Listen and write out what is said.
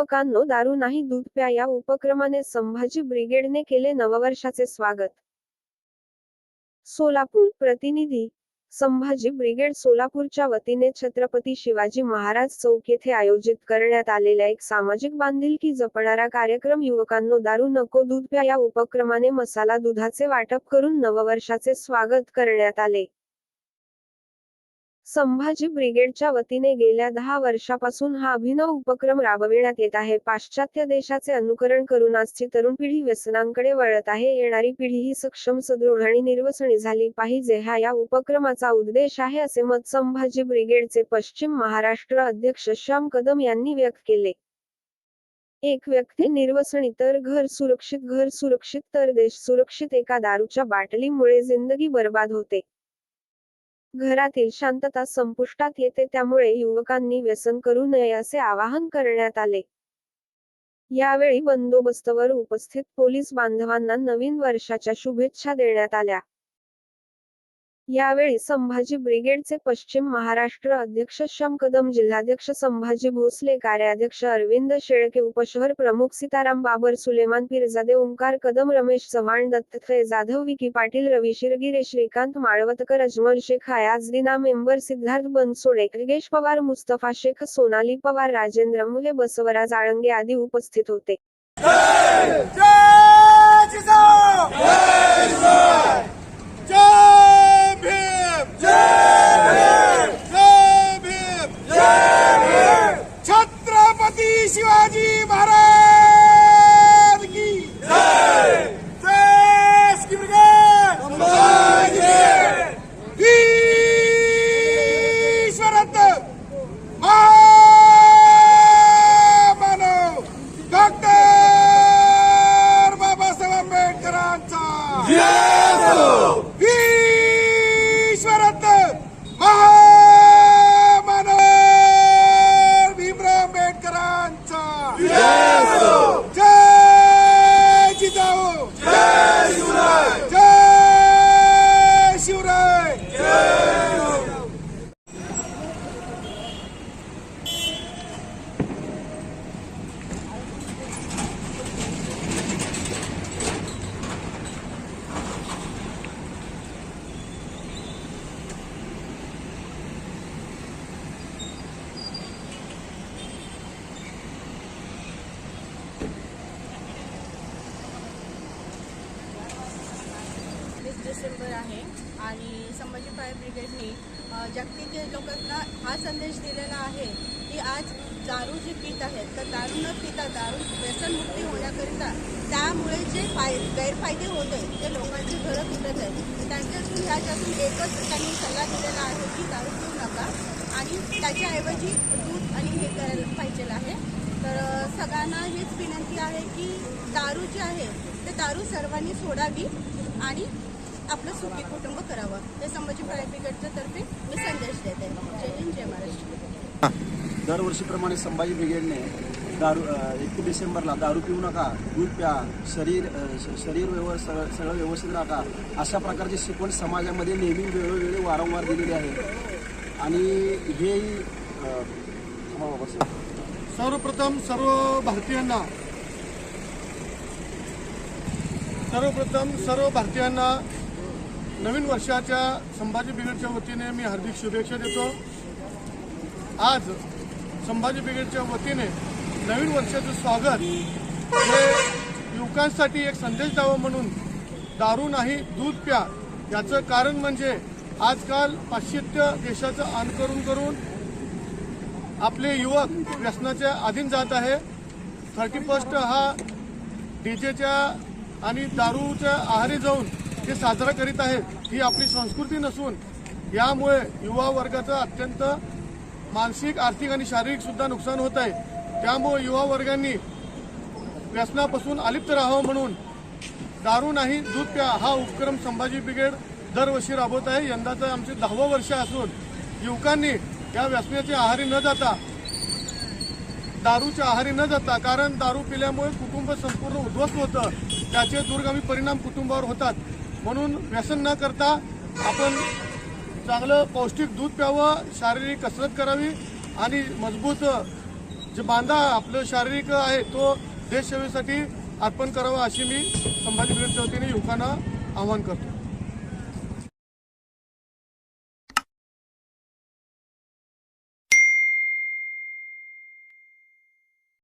युवकांनो दारू नाही दूध प्या या उपक्रमाने संभाजी ब्रिगेडने केले नववर्षाचे स्वागत. सोलापूर प्रतिनिधी संभाजी ब्रिगेड सोलापूरच्या वतीने छत्रपती शिवाजी महाराज चौक येथे आयोजित करण्यात आलेल्या एक सामाजिक बांधिलकी जपणारा कार्यक्रम युवकांनो दारू नको दूध प्या या उपक्रमाने मसाला दुधाचे वाटप करून नववर्षाचे स्वागत करण्यात आले. संभाजी ब्रिगेडच्या वतीने गेल्या दहा वर्षापासून हा अभिनव उपक्रम राबविण्यात येत आहे. पाश्चात्य देशाचे अनुकरण करून आजची तरुण पिढी व्यसनांकडे वळत आहे. येणारी पिढी ही सक्षम सदृढ आणि निर्वसनी झाली पाहिजे. हा या उपक्रमाचा उद्देश आहे असे मत संभाजी ब्रिगेडचे पश्चिम महाराष्ट्र अध्यक्ष श्याम कदम यांनी व्यक्त केले. एक व्यक्ती निर्वसनी तर घर सुरक्षित घर सुरक्षित तर देश सुरक्षित एका दारूच्या बाटलीमुळे जिंदगी बर्बाद होते. घरातील शांतता संपुष्टात येते त्यामुळे युवकांनी व्यसन करू नये असे आवाहन करण्यात आले. यावेळी बंदोबस्तवर उपस्थित पोलीस बांधवांना नवीन वर्षाच्या शुभेच्छा देण्यात आल्या. यावेळी संभाजी ब्रिगेडचे पश्चिम महाराष्ट्र अध्यक्ष श्याम कदम जिल्हाध्यक्ष संभाजी भोसले कार्याध्यक्ष अरविंद शेळके उपशहर प्रमुख सीताराम बाबर सुलेमान पिरजादे ओंकार कदम रमेश चव्हाण दत्तत्रय जाधव विकी पाटील रवी शिरगिरे श्रीकांत माळवतकर अजमल शेख आयाजदीना मेंबर सिद्धार्थ बनसोडे रिगेश पवार मुस्तफा शेख सोनाली पवार राजेंद्र मुले बसवराज आळंगे आदी उपस्थित होते जय जिजाऊ जय भीम जय भीम जय भीम छत्रपती शिवाजी महाराज की जय जय श्री ब्रिगेड ईश्वरत्व महामानव डॉक्टर बाबासाहेब आंबेडकरांचा ईश्वरत्व महामानव भीमराव आंबेडकरांचा जय जिजाऊ जय शिवराय जय शिवराय वीस डिसेंबर आहे आणि संभाजी फायर ब्रिगेडने जागतिक लोकांना हा संदेश दिलेला आहे की आज दारू जे पीत आहेत तर दारू न पिता दारू व्यसनमुक्ती होण्याकरिता त्यामुळे जे फाय गैरफायदे होत आहेत ते लोकांची घरं पिटत आहेत त्यांच्यातून ह्याच्यातून एकच त्यांनी सल्ला दिलेला आहे की दारू पिऊ नका आणि त्याच्याऐवजी दूध आणि हे करायला पाहिजे आहे. तर सगळ्यांना हीच विनंती आहे की दारू जे आहे ते दारू सर्वांनी सोडावी आणि आपलं सुखी कुटुंब करावं. हे संभाजी तर्फे मी संदेश देते. जय हिंद जय महाराष्ट्र. दरवर्षीप्रमाणे संभाजी ब्रिगेडने दारू एकतीस डिसेंबरला दारू पिऊ नका दूध प्या शरीर शरीर व्यव सगळं सगळं व्यवस्थित राखा. अशा प्रकारची शिकवण समाजामध्ये नेहमी वेळोवेळी वारंवार दिलेली आहे. आणि हे. सर्वप्रथम सर्व भारतीयांना सर्वप्रथम सर्व भारतीयांना नवीन वर्षाच्या संभाजी ब्रिगेडच्या वतीने मी हार्दिक शुभेच्छा देतो. आज संभाजी ब्रिगेडच्या वतीने नवीन वर्षाचं स्वागत हे युवकांसाठी एक संदेश द्यावा म्हणून दारू नाही दूध प्या याचं कारण म्हणजे आजकाल पाश्चित्य देशाचं अनुकरण करून आपले युवक व्यसनाच्या अधीन जात आहे. थर्टी फर्स्ट हा डीजेच्या आणि दारूच्या आहारी जाऊन ते साजरा करीत आहेत ही आपली संस्कृती नसून यामुळे युवा वर्गाचं अत्यंत मानसिक आर्थिक आणि शारीरिक सुद्धा नुकसान होत आहे. त्यामुळे युवा वर्गांनी व्यसनापासून अलिप्त राहावं म्हणून दारू नाही दूध प्या हा उपक्रम संभाजी ब्रिगेड दरवर्षी राबवत आहे. यंदाचं आमचे दहावं वर्ष असून युवकांनी या व्यसनाच्या आहारी न जाता दारूच्या आहारी न जाता कारण दारू पिल्यामुळे कुटुंब संपूर्ण उद्ध्वस्त होतं. त्याचे दुर्गामी परिणाम कुटुंबावर होतात. म्हणून व्यसन न करता आपण चांगलं पौष्टिक दूध प्यावं शारीरिक कसरत करावी आणि मजबूत जे बांधा आपलं शारीरिक आहे तो देशसेवेसाठी अर्पण करावा अशी मी संभाजी ब्रिगेडच्या वतीने युवकांना आवाहन करतो.